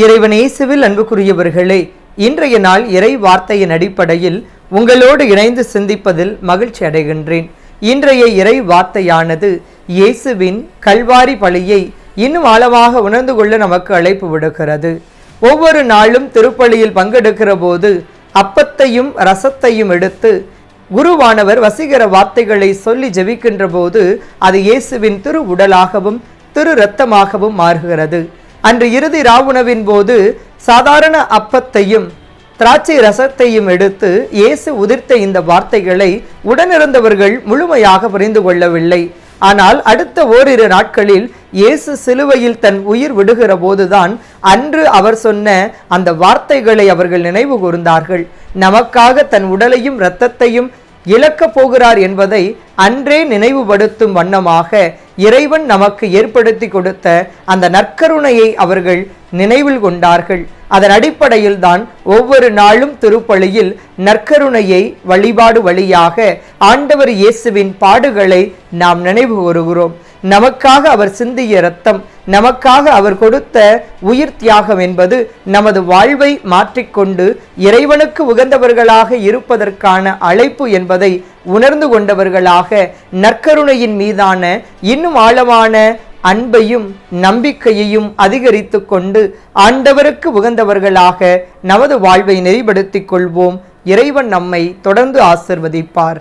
இறைவன் இயேசுவில் அன்புக்குரியவர்களே இன்றைய நாள் இறை வார்த்தையின் அடிப்படையில் உங்களோடு இணைந்து சிந்திப்பதில் மகிழ்ச்சி அடைகின்றேன். இன்றைய இறை வார்த்தையானது இயேசுவின் கல்வாரி பழியை இன்னும் ஆழமாக உணர்ந்து கொள்ள நமக்கு அழைப்பு விடுகிறது. ஒவ்வொரு நாளும் திருப்பலியில் பங்கெடுக்கிற போது அப்பத்தையும் ரசத்தையும் எடுத்து குருவானவர் வசீகர வார்த்தைகளை சொல்லி ஜெபிக்கின்ற போது அது இயேசுவின் திரு உடலாகவும் திரு இரத்தமாகவும் மாறுகிறது. அன்று இறுதி ராவுணவின் போது சாதாரண அப்பத்தையும் திராட்சை ரசத்தையும் எடுத்து இயேசு உதிர்த்த இந்த வார்த்தைகளை உடனிருந்தவர்கள் முழுமையாக புரிந்து கொள்ளவில்லை. ஆனால் அடுத்த ஓரிரு நாட்களில் இயேசு சிலுவையில் தன் உயிர் விடுகிற போதுதான் அன்று அவர் சொன்ன அந்த வார்த்தைகளை அவர்கள் நினைவு கூர்ந்தார்கள். நமக்காக தன் உடலையும் இரத்தத்தையும் இழக்கப் போகிறார் என்பதை அன்றே நினைவுபடுத்தும் வண்ணமாக இறைவன் நமக்கு ஏற்படுத்தி கொடுத்த அந்த நற்கருணையை அவர்கள் நினைவில் கொண்டார்கள். அதன் அடிப்படையில் தான் ஒவ்வொரு நாளும் திருப்பலியில் நற்கருணையை வழிபாடு வழியாக ஆண்டவர் இயேசுவின் பாடுகளை நாம் நினைவு கூறுகிறோம். நமக்காக அவர் சிந்திய இரத்தம் நமக்காக அவர் கொடுத்த உயிர் தியாகம் என்பது நமது வாழ்வை மாற்றிக்கொண்டு இறைவனுக்கு உகந்தவர்களாக இருப்பதற்கான அழைப்பு என்பதை உணர்ந்து கொண்டவர்களாக நற்கருணையின் மீதான இன்னும் ஆழமான அன்பையும் நம்பிக்கையையும் அதிகரித்து கொண்டு ஆண்டவருக்கு உகந்தவர்களாக நமது வாழ்வை நெறிப்படுத்திக் கொள்வோம். இறைவன் நம்மை தொடர்ந்து ஆசிர்வதிப்பார்.